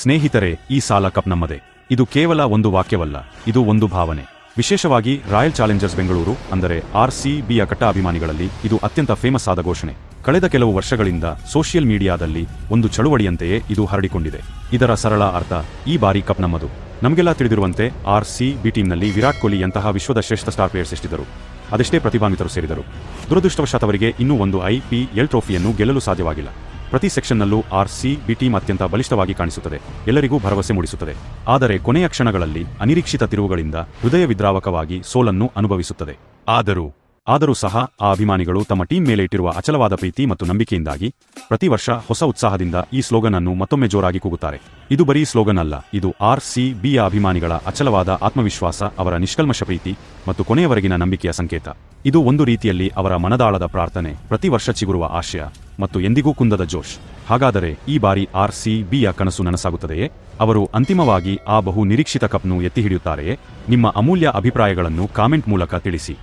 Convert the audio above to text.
ಸ್ನೇಹಿತರೆ, ಈ ಸಾಲ ಕಪ್ ನಮ್ಮದೇ ಇದು ಕೇವಲ ಒಂದು ವಾಕ್ಯವಲ್ಲ, ಇದು ಒಂದು ಭಾವನೆ. ವಿಶೇಷವಾಗಿ ರಾಯಲ್ ಚಾಲೆಂಜರ್ಸ್ ಬೆಂಗಳೂರು, ಅಂದರೆ ಆರ್ ಸಿ ಬಿಯ ಕಟ್ಟ ಅಭಿಮಾನಿಗಳಲ್ಲಿ ಇದು ಅತ್ಯಂತ ಫೇಮಸ್ ಆದ ಘೋಷಣೆ. ಕಳೆದ ಕೆಲವು ವರ್ಷಗಳಿಂದ ಸೋಷಿಯಲ್ ಮೀಡಿಯಾದಲ್ಲಿ ಒಂದು ಚಳುವಳಿಯಂತೆಯೇ ಇದು ಹರಡಿಕೊಂಡಿದೆ. ಇದರ ಸರಳ ಅರ್ಥ, ಈ ಬಾರಿ ಕಪ್ ನಮ್ಮದು ನಮಗೆಲ್ಲ ತಿಳಿದಿರುವಂತೆ ಆರ್ ಸಿ ಬಿ ಟೀಮ್ನಲ್ಲಿ ವಿರಾಟ್ ಕೊಹ್ಲಿ ಅಂತಹ ವಿಶ್ವದ ಶ್ರೇಷ್ಠ ಸ್ಟಾರ್ ಪ್ಲೇಯರ್ಸ್ ಎಷ್ಟಿದ್ದರು? ಅದೆಷ್ಟೇ ಪ್ರತಿಭಾನ್ವಿತರು ಸೇರಿದರು. ದುರದೃಷ್ಟವಶಾತ್ ಅವರಿಗೆ ಇನ್ನೂ ಒಂದು ಐ ಪಿ ಎಲ್ ಟ್ರೋಫಿಯನ್ನು ಗೆಲ್ಲಲು ಸಾಧ್ಯವಾಗಿಲ್ಲ. ಪ್ರತಿ ಸೆಕ್ಷನ್ನಲ್ಲೂ ಆರ್ ಸಿ, ಬಿ ಟೀಮ್ ಅತ್ಯಂತ ಬಲಿಷ್ಠವಾಗಿ ಕಾಣಿಸುತ್ತದೆ. ಎಲ್ಲರಿಗೂ ಭರವಸೆ ಮೂಡಿಸುತ್ತದೆ. ಆದರೆ ಕೊನೆಯ ಕ್ಷಣಗಳಲ್ಲಿ ಅನಿರೀಕ್ಷಿತ ತಿರುವುಗಳಿಂದ ಹೃದಯ ವಿದ್ರಾವಕವಾಗಿ ಸೋಲನ್ನು ಅನುಭವಿಸುತ್ತದೆ. ಆದರೂ ಆದರೂ ಸಹ ಆ ಅಭಿಮಾನಿಗಳು ತಮ್ಮ ಟೀಮ್ ಮೇಲೆ ಇಟ್ಟಿರುವ ಅಚಲವಾದ ಪ್ರೀತಿ ಮತ್ತು ನಂಬಿಕೆಯಿಂದಾಗಿ ಪ್ರತಿ ವರ್ಷ ಹೊಸ ಉತ್ಸಾಹದಿಂದ ಈ ಸ್ಲೋಗನ್ ಅನ್ನು ಮತ್ತೊಮ್ಮೆ ಜೋರಾಗಿ ಕೂಗುತ್ತಾರೆ. ಇದು ಬರೀ ಸ್ಲೋಗನ್ ಅಲ್ಲ, ಇದು ಆರ್ ಸಿ ಬಿಯ ಅಭಿಮಾನಿಗಳ ಅಚಲವಾದ ಆತ್ಮವಿಶ್ವಾಸ, ಅವರ ನಿಷ್ಕಲ್ಮಶ ಪ್ರೀತಿ ಮತ್ತು ಕೊನೆಯವರೆಗಿನ ನಂಬಿಕೆಯ ಸಂಕೇತ. ಇದು ಒಂದು ರೀತಿಯಲ್ಲಿ ಅವರ ಮನದಾಳದ ಪ್ರಾರ್ಥನೆ, ಪ್ರತಿ ವರ್ಷ ಚಿಗುರುವ ಆಶಯ ಮತ್ತು ಎಂದಿಗೂ ಕುಂದದ ಜೋಶ್. ಹಾಗಾದರೆ ಈ ಬಾರಿ ಆರ್ ಸಿ ಬಿಯ ಕನಸು ನನಸಾಗುತ್ತದೆಯೇ? ಅವರು ಅಂತಿಮವಾಗಿ ಆ ಬಹು ನಿರೀಕ್ಷಿತ ಕಪ್ನು ಎತ್ತಿ ಹಿಡಿಯುತ್ತಾರೆಯೇ? ನಿಮ್ಮ ಅಮೂಲ್ಯ ಅಭಿಪ್ರಾಯಗಳನ್ನು ಕಾಮೆಂಟ್ ಮೂಲಕ ತಿಳಿಸಿ.